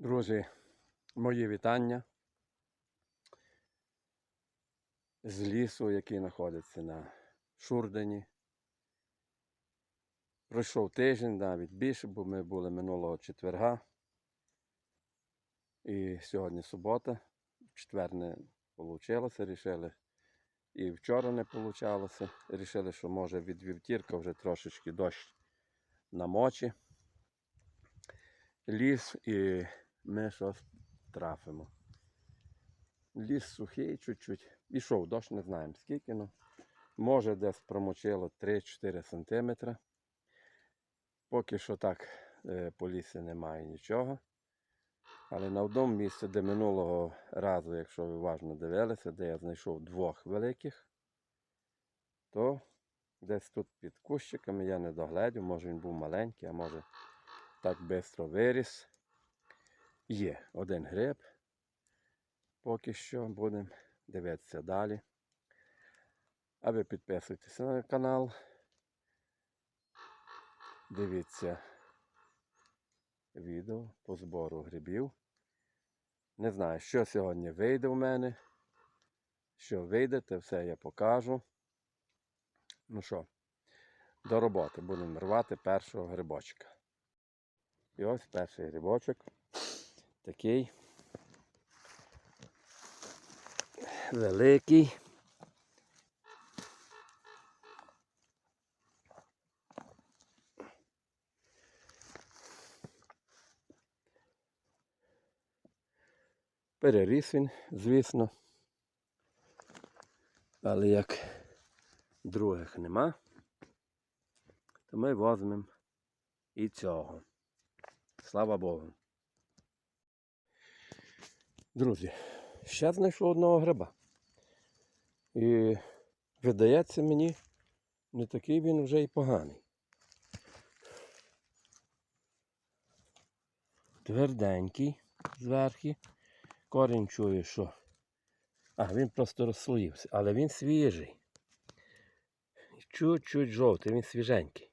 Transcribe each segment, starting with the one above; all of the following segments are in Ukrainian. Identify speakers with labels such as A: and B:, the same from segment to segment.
A: Друзі, мої вітання з лісу, який знаходиться на Шурдені. Пройшов тиждень, навіть більше, бо ми були минулого четверга. І сьогодні субота. В четвер не вийшло, рішили. І вчора не вийшло. Рішили, що може від вівтірка вже трошечки дощ намочі. Ліс і ми щось трафимо. Ліс сухий чуть-чуть. Ішов дощ, не знаємо скільки, ну. Може десь промочило 3-4 см. Поки що так е, по лісі немає нічого. Але на одному місці, де минулого разу, якщо ви уважно дивилися, де я знайшов двох великих, то десь тут під кущиками я не догледів, може він був маленький, а може так швидко виріс. Є один гриб. Поки що будемо дивитися далі. А ви підписуйтесь на канал. Дивіться відео по збору грибів. Не знаю, що сьогодні вийде в мене. Що вийде, те все я покажу. Ну що, до роботи будемо рвати першого грибочка. І ось перший грибочок. Такий. Великий. Переріс він, звісно. Але як других нема, то ми візьмемо і цього. Слава Богу. Друзі, ще знайшов одного гриба. І видається мені, не такий він вже і поганий. Тверденький зверху. Корінь чую, що. А, він просто розслоївся, але він свіжий. Чуть-чуть жовтий, він свіженький.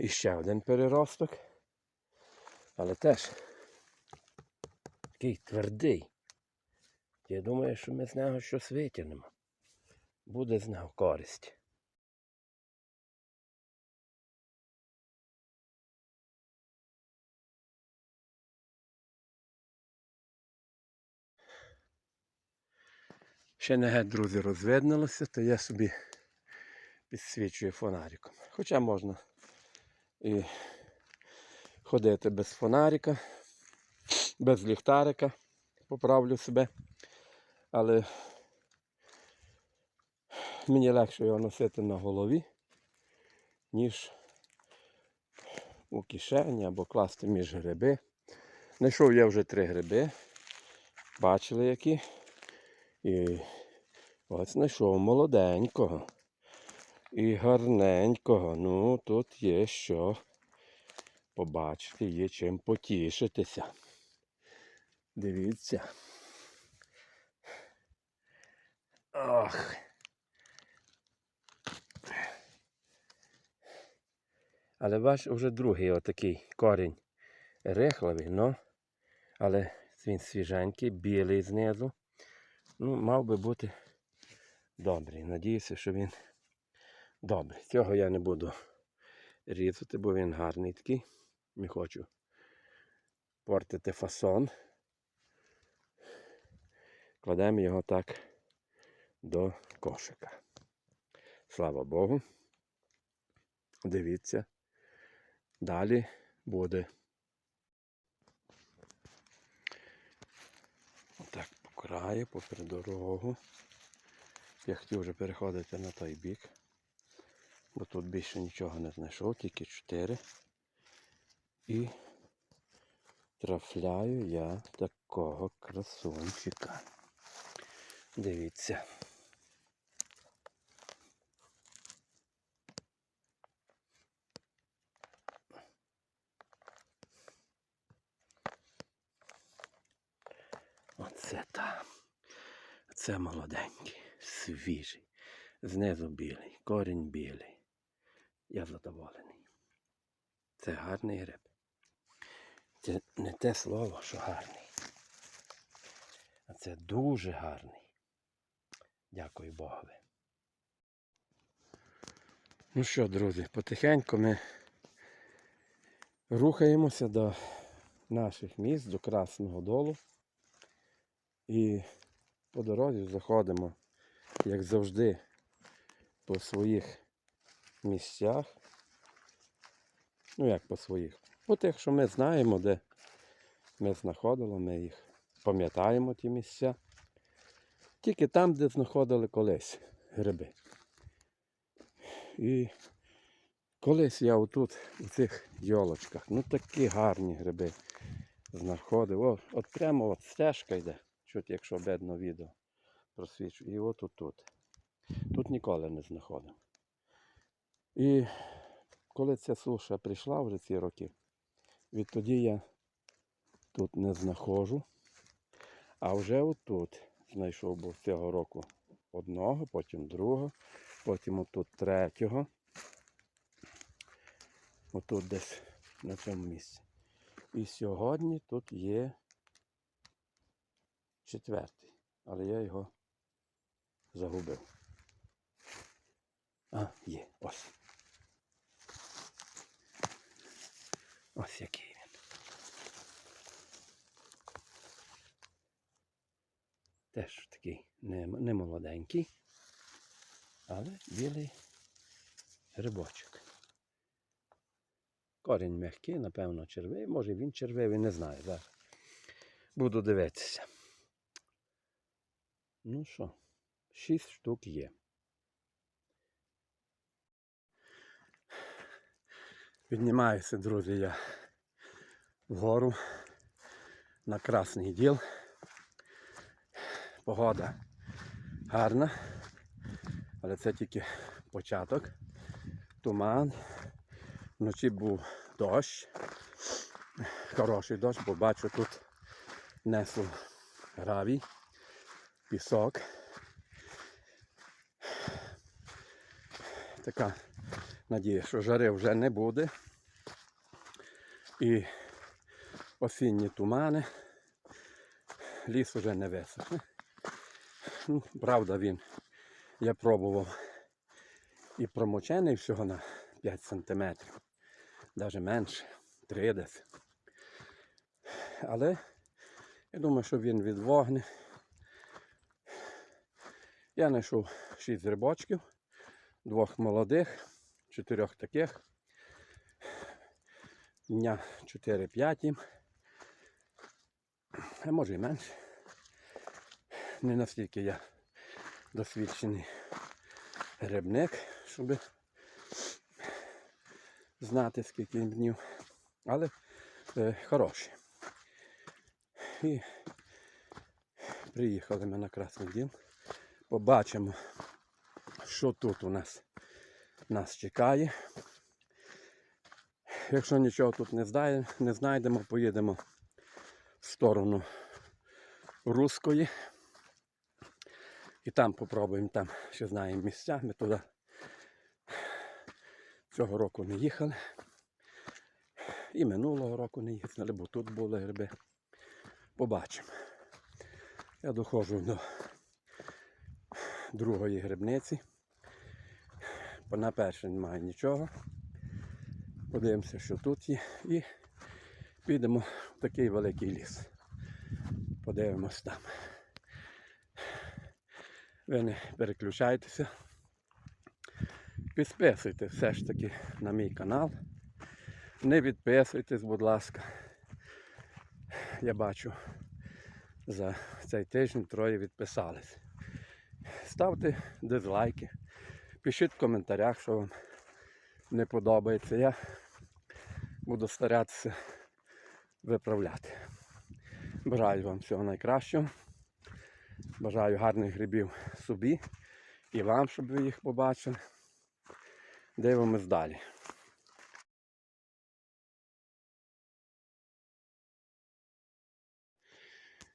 A: І ще один переросток. Але теж такий твердий. Я думаю, що ми з нього щось витягнемо. Буде з нього користь. Ще не геть, друзі, розвиднилося, то я собі підсвічую фонариком. Хоча можна і ходити без фонарика, без ліхтарика, поправлю себе. Але мені легше його носити на голові, ніж у кишені або класти між гриби. Знайшов я вже три гриби. Бачили які. І ось знайшов молоденького. І гарненького. Ну, тут є що побачити, є чим потішитися. Дивіться. Ох. Але бач, вже другий отакий корінь рихловий, ну, але він свіженький, білий знизу. Ну, мав би бути добрий. Надіюся, що він добрий. Цього я не буду різати, бо він гарний такий. Не хочу портити фасон. Кладемо його так до кошика. Слава Богу. Дивіться. Далі буде. Отак по краю, попри дорогу. Я хотів вже переходити на той бік, бо тут більше нічого не знайшов, тільки чотири. І трафляю я такого красунчика. Дивіться. Оце там. Це молоденький, свіжий. Знизу білий, корінь білий. Я задоволений. Це гарний гриб. Це не те слово, що гарний. А це дуже гарний. Дякую Богові. Ну що, друзі, потихеньку ми рухаємося до наших міст, до Красного Долу. І по дорозі заходимо, як завжди, по своїх місцях. Ну як по своїх? По тих, що ми знаємо, де ми знаходили, ми їх пам'ятаємо ті місця. Тільки там, де знаходили колись гриби. І колись я отут, у цих йолочках, ну такі гарні гриби знаходив. О, от прямо от стежка йде, чуть якщо видно відео просвічую. І от тут. Тут ніколи не знаходив. І коли ця суша прийшла вже ці роки, відтоді я тут не знаходжу. А вже отут знайшов був цього року одного, потім другого, потім отут третього. Отут десь на цьому місці. І сьогодні тут є четвертий, але я його загубив. А, є, ось. Ось який він. Теж такий не, молоденький, але білий грибочок. Корінь м'який, напевно, червивий. Може він червивий, не знаю. Зараз буду дивитися. Ну що, шість штук є. Піднімаюся, друзі, я вгору на Красний діл. Погода гарна, але це тільки початок. Туман. Вночі був дощ. Хороший дощ, бо бачу тут несу гравій, пісок. Така надія, що жари вже не буде. І осінні тумани. Ліс вже не висохне. Ну, правда, він я пробував і промочений всього на 5 сантиметрів, навіть менше, 3 десь. Але я думаю, що він від вогни. Я знайшов 6 грибочків, двох молодих, чотирьох таких. Дня 4-5. А може і менше. Не настільки я досвідчений грибник, щоб знати скільки днів. Але е, хороші. І приїхали ми на Красний Дім. Побачимо, що тут у нас нас чекає. Якщо нічого тут не, здає, не знайдемо, поїдемо в сторону Руської. І там попробуємо, там ще знаємо місця. Ми туди цього року не їхали. І минулого року не їхали, бо тут були гриби. Побачимо. Я доходжу до другої грибниці. На першій немає нічого. Подивимося, що тут є. І підемо в такий великий ліс. Подивимось там. Ви не переключайтеся. Підписуйтесь все ж таки на мій канал. Не відписуйтесь, будь ласка. Я бачу, за цей тиждень троє відписались. Ставте дизлайки, пишіть в коментарях, що вам не подобається. Я буду старатися виправляти. Бажаю вам всього найкращого. Бажаю гарних грибів собі і вам, щоб ви їх побачили. Дивимось далі.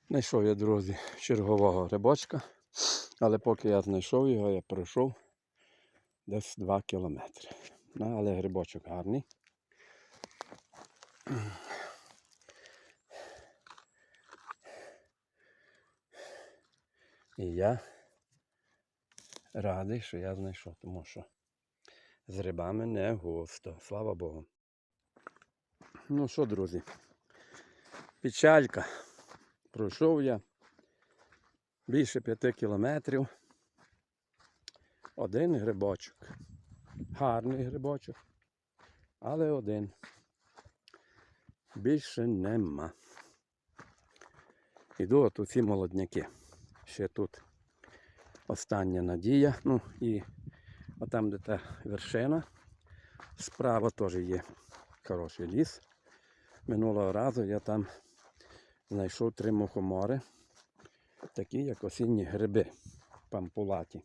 A: Знайшов я, друзі, чергового грибочка, але поки я знайшов його, я пройшов десь 2 кілометри. Ну, але грибочок гарний. І я радий, що я знайшов, тому що з грибами не густо, слава Богу. Ну що, друзі, печалька. Пройшов я більше п'яти кілометрів. Один грибочок. Гарний грибочок. Але один. Більше нема. Іду от ці молодняки. Ще тут остання надія. Ну і отам, де та вершина. Справа теж є хороший ліс. Минулого разу я там знайшов три мухомори, такі як осінні гриби пампулаті.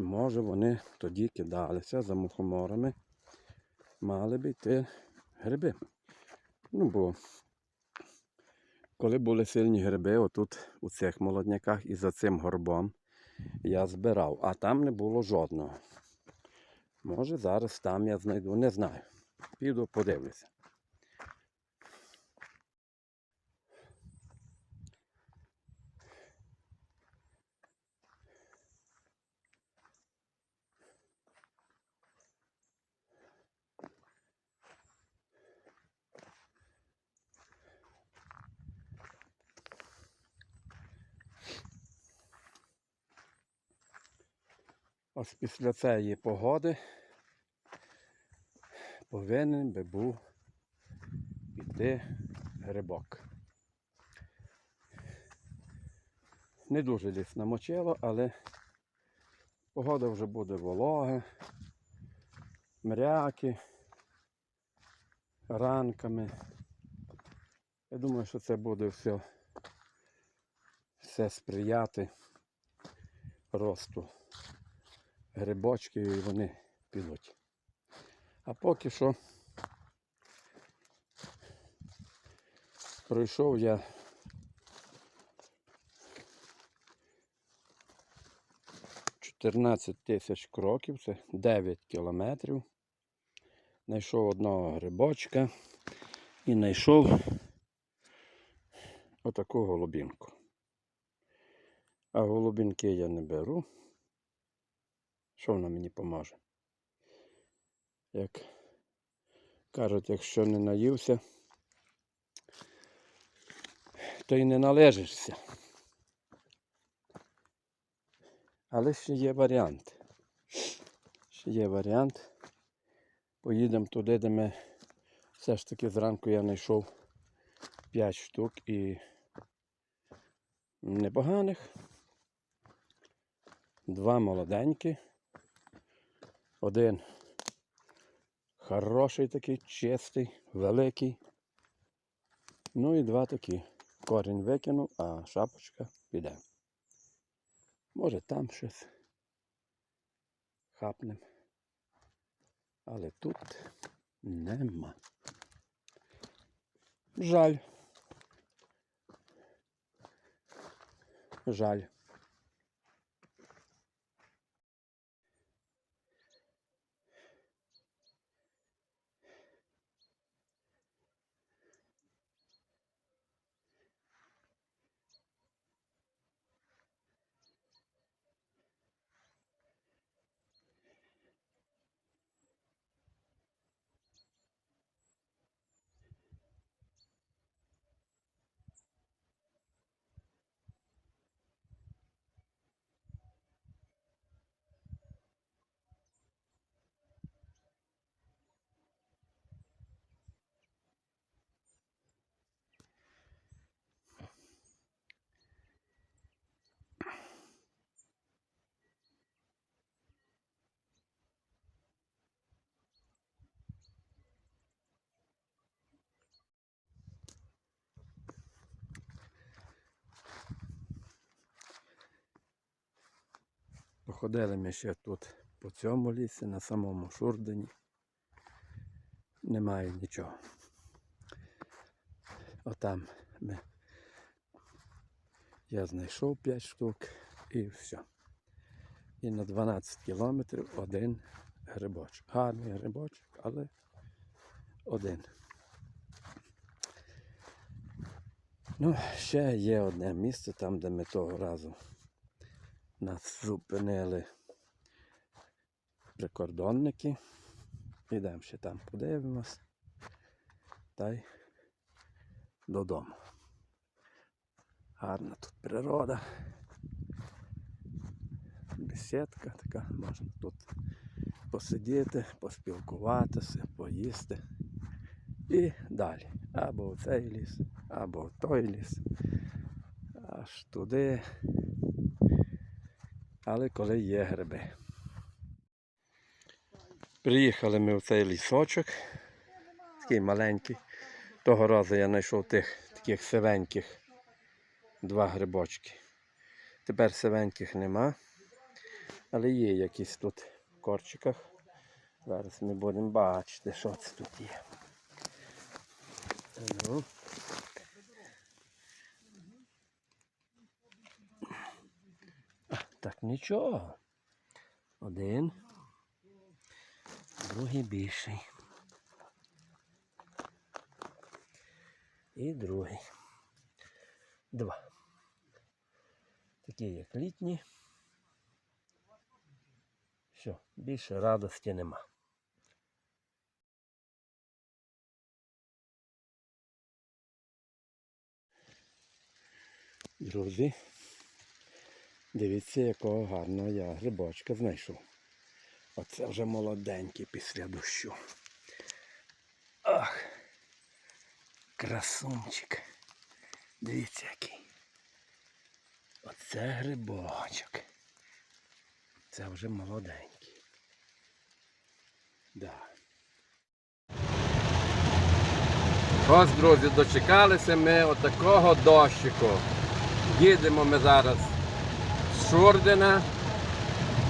A: Може вони тоді кидалися за мухоморами, мали б йти гриби. Ну, бо коли були сильні гриби, отут у цих молодняках і за цим горбом я збирав, а там не було жодного. Може зараз там я знайду, не знаю. Піду подивлюся. Ось після цієї погоди повинен би був піти грибок. Не дуже ліс намочило, але погода вже буде волога, мряки, ранками. Я думаю, що це буде все, все сприяти росту грибочки і вони підуть. А поки що пройшов я чотирнадцять тисяч кроків, це 9 кілометрів. Знайшов одного грибочка і знайшов отаку голубінку. А голубінки я не беру. Що вона мені поможе? Як кажуть, якщо не наївся, то й не належишся. Але ще є варіант. Ще є варіант. Поїдемо туди, де ми все ж таки зранку я знайшов 5 штук і непоганих. Два молоденькі. Один хороший такий, чистий, великий. Ну і два такі. Корінь викинув, а шапочка піде. Може там щось хапнем. Але тут нема. Жаль. Жаль. Походили ми ще тут по цьому лісі, на самому Шурдені. Немає нічого. Отам ми. Я знайшов 5 штук і все. І на 12 кілометрів один грибочок. Гарний грибочок, але один. Ну, ще є одне місце, там, де ми того разу нас зупинили прикордонники. Підемо ще там подивимось. Та й додому. Гарна тут природа. Бесідка така, можна тут посидіти, поспілкуватися, поїсти. І далі. Або в цей ліс, або в той ліс. Аж туди. Але коли є гриби. Приїхали ми в цей лісочок. Такий маленький. Того разу я знайшов тих таких сивеньких два грибочки. Тепер сивеньких нема. Але є якісь тут в корчиках. Зараз ми будемо бачити, що це тут є. Ну. А, так нічого. Один. Другий більший. І другий. Два. Такі як літні. Все, більше радості нема. Друзі, дивіться, якого гарного я грибочка знайшов. Оце вже молоденький після дощу. Ах, красунчик. Дивіться який. Оце грибочок. Це вже молоденький. Да. Ось, друзі, дочекалися ми отакого дощику. Їдемо ми зараз Шурдина.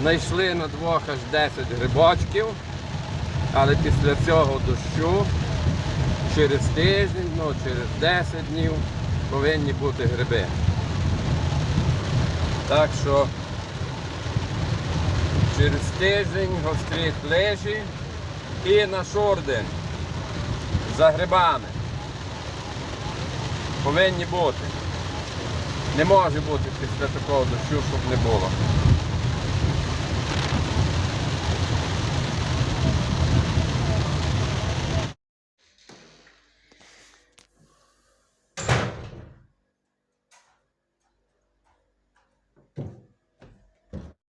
A: Знайшли на двох аж 10 грибочків. Але після цього дощу через тиждень, ну через 10 днів повинні бути гриби. Так що через тиждень гострі плежі і на Шурдин за грибами. Повинні бути. Не може бути після такого дощу, щоб не було.